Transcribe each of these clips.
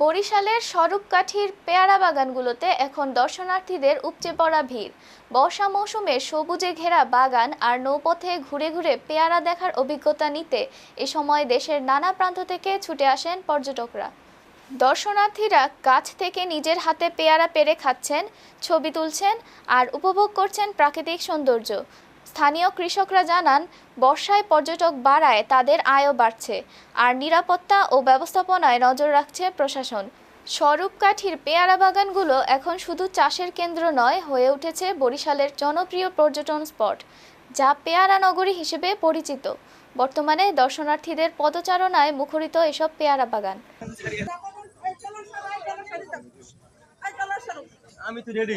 বরিশালের স্বরূপকাঠির পেয়ারা বাগানগুলোতে এখন দর্শনার্থীদের উপচে পড়া ভিড়। বর্ষা মৌসুমে সবুজে ঘেরা বাগান আর নৌপথে ঘুরে ঘুরে পেয়ারা দেখার অভিজ্ঞতা নিতে এ সময় দেশের নানা প্রান্ত থেকে ছুটে আসেন পর্যটকরা। দর্শনার্থীরা গাছ থেকে নিজের হাতে পেয়ারা পেরে খাচ্ছেন, ছবি তুলছেন আর উপভোগ করছেন প্রাকৃতিক সৌন্দর্য। স্থানীয় কৃষকরা জানান বর্ষায় পর্যটক বাড়ায় তাদের আয়ও বাড়ছে। আর নিরাপত্তা ও ব্যবস্থাপনায় নজর রাখছে প্রশাসন। স্বরূপকাঠির পেয়ারা বাগানগুলো এখন শুধু চাষের কেন্দ্র নয় হয়ে উঠেছে বরিশালের জনপ্রিয় পর্যটন স্পট যা পেয়ারা নগরী হিসেবে পরিচিত। বর্তমানে দর্শনার্থীদের পদচারণায় মুখরিত এসব পেয়ারা বাগান। আমি তো রেডি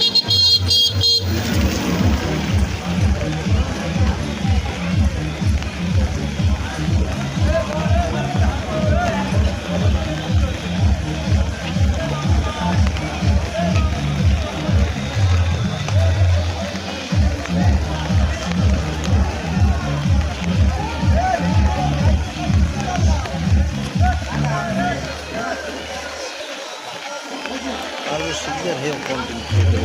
হলো কি লম্বা বাবা আলু সুন্দর হেও কন্টেন্ট ক্রিয়েটর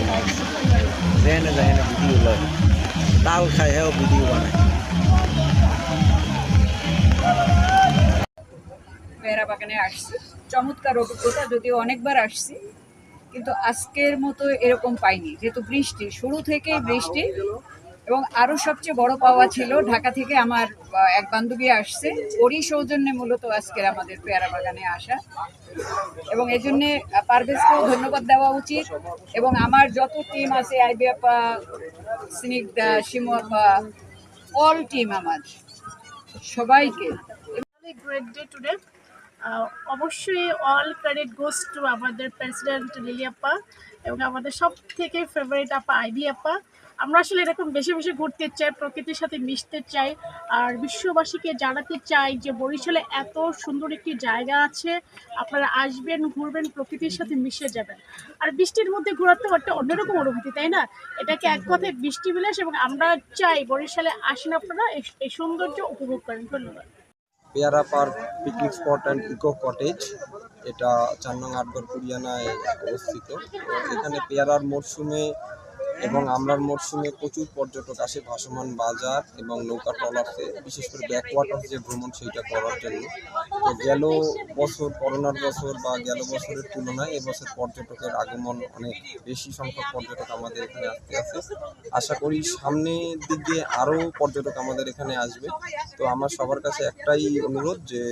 যেনে যেনে ভিডিও লয় তাল খায় হেও ভিডিও বানায় পেয়ারা বাগানে আসছি। চমৎকার অভিজ্ঞতা, যদিও অনেকবার আসছি, কিন্তু আজকের মতো এরকম পাইনি। যেহেতু বৃষ্টি, শুরু থেকে বৃষ্টি এবং আরও সবচেয়ে বড় পাওয়া ছিল ঢাকা থেকে আমার এক বান্ধবী আসছে। ওরই সৌজন্যে মূলত আজকের আমাদের পেয়ারা বাগানে আসা। এবং এই জন্যে পারভেজকেও ধন্যবাদ দেওয়া উচিত। এবং আমার যত টিম আছে আইবি আপা স্নিগ্ধা শিমু আপা অল টিম আমার সবাইকে। Day today. Uh, অবশ্যই অল ক্রেডিট গোস টু আমাদের প্রেসিডেন্ট লিলিয়াপ্পা এবং আমাদের সব থেকে ফেভারিট আপা আইডি আপা আমরা আসলে এরকম বেশি বেশি ঘুরতে চাই, প্রকৃতির সাথে মিশতে চাই, আর বিশ্ববাসীকে জানাতে চাই যে বরিশালে এত সুন্দর একটি জায়গা আছে, আপনারা আসবেন, ঘুরবেন, প্রকৃতির সাথে মিশে যাবেন। আর বৃষ্টির মধ্যে ঘোরার তো একটা অন্যরকম অনুভূতি, তাই না? এটাকে এক কথায় বৃষ্টি বিলাস এবং আমরা চাই বরিশালে আসেন আপনারা, এই সৌন্দর্য উপভোগ করেন। ধন্যবাদ। Peyara park picnic spot and eco cottage. এটা চার নং আটগড় কুরিয়ানায় অবস্থিত। এখানে পেয়ারার মরশুমে এবং আমরার মরশুমে প্রচুর পর্যটক আসে, ভাসমান বাজার এবং নৌকা ট্রলার্সে বিশেষ করে ব্যাকওয়াটার যে ভ্রমণ সেইটা করার জন্য। তো গেল বছর, করোনার বছর বা গেল বছরের তুলনায় এবছর পর্যটকের আগমন অনেক বেশি সংখ্যক পর্যটক আমাদের এখানে আসতে আছে। আশা করি সামনের দিকে আরও পর্যটক আমাদের এখানে আসবে। তো আমার সবার কাছে একটাই অনুরোধ যে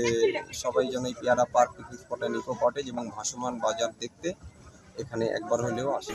সবাই যেন এই Peyara park picnic spot eco cottage এবং ভাসমান বাজার দেখতে এখানে একবার হলেও আসে।